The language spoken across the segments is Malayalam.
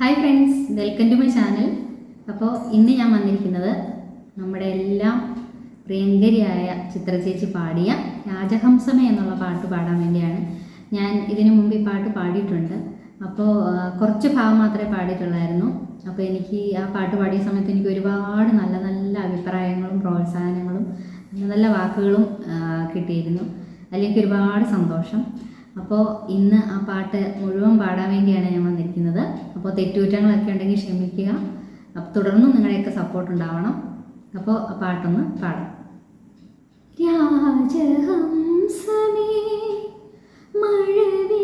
Hi friends welcome to my channel അപ്പോൾ ഇന്ന് ഞാൻ വന്നിരിക്കുന്നത് നമ്മുടെ എല്ലാം പ്രിയങ്കരിയായ ചിത്രചേച്ചി പാടിയ രാജഹംസമ എന്നുള്ള പാട്ട് പാടാൻ വേണ്ടിയാണ്. ഞാൻ ഇതിനു മുമ്പ് ഈ പാട്ട് പാടിയിട്ടുണ്ട്. അപ്പോൾ കുറച്ച് ഭാഗം മാത്രമേ പാടിയിട്ടുള്ളായിരുന്നു. അപ്പോൾ എനിക്ക് ആ പാട്ട് പാടിയ സമയത്ത് എനിക്ക് ഒരുപാട് നല്ല നല്ല അഭിപ്രായങ്ങളും പ്രോത്സാഹനങ്ങളും നല്ല നല്ല വാക്കുകളും കിട്ടിയിരുന്നു. അതിലേക്ക് ഒരുപാട് സന്തോഷം. അപ്പോൾ ഇന്ന് ആ പാട്ട് മുഴുവൻ പാടാൻ വേണ്ടിയാണ് ഞാൻ വന്നിരിക്കുന്നത്. അപ്പോൾ തെറ്റുകുറ്റങ്ങളൊക്കെ ഉണ്ടെങ്കിൽ ക്ഷമിക്കുക. അപ്പോൾ തുടർന്നും നിങ്ങളുടെയൊക്കെ സപ്പോർട്ട് ഉണ്ടാവണം. അപ്പോൾ ആ പാട്ടൊന്ന് പാടാം. രാജഹംസമേ മഴവിൽ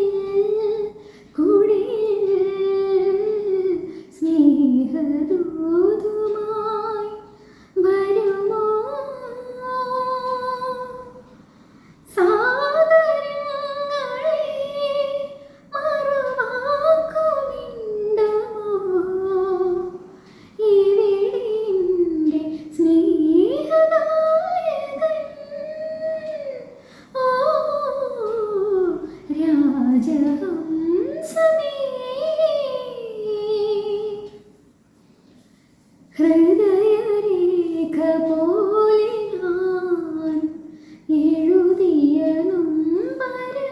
എഴുതിയ നൊമ്പരം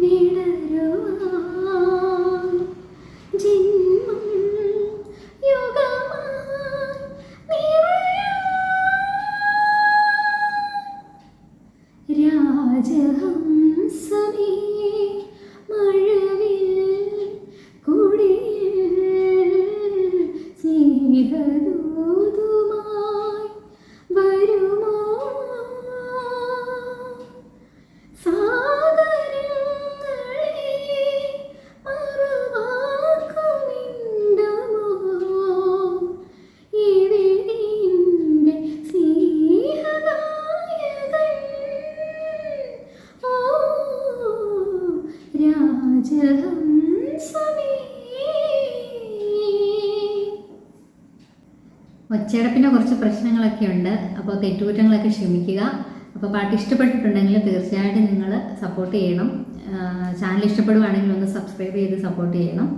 പെയ്തു ഒച്ചയടപ്പിന്റെ കുറച്ച് പ്രശ്നങ്ങളൊക്കെ ഉണ്ട്. അപ്പോൾ തെറ്റുകുറ്റങ്ങളൊക്കെ ക്ഷമിക്കുക. അപ്പോൾ പാട്ട് ഇഷ്ടപ്പെട്ടിട്ടുണ്ടെങ്കിൽ തീർച്ചയായിട്ടും നിങ്ങൾ സപ്പോർട്ട് ചെയ്യണം. ചാനൽ ഇഷ്ടപ്പെടുവാണെങ്കിൽ ഒന്ന് സബ്സ്ക്രൈബ് ചെയ്ത് സപ്പോർട്ട് ചെയ്യണം.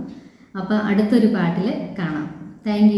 അപ്പോൾ അടുത്തൊരു പാട്ടിൽ കാണാം. താങ്ക്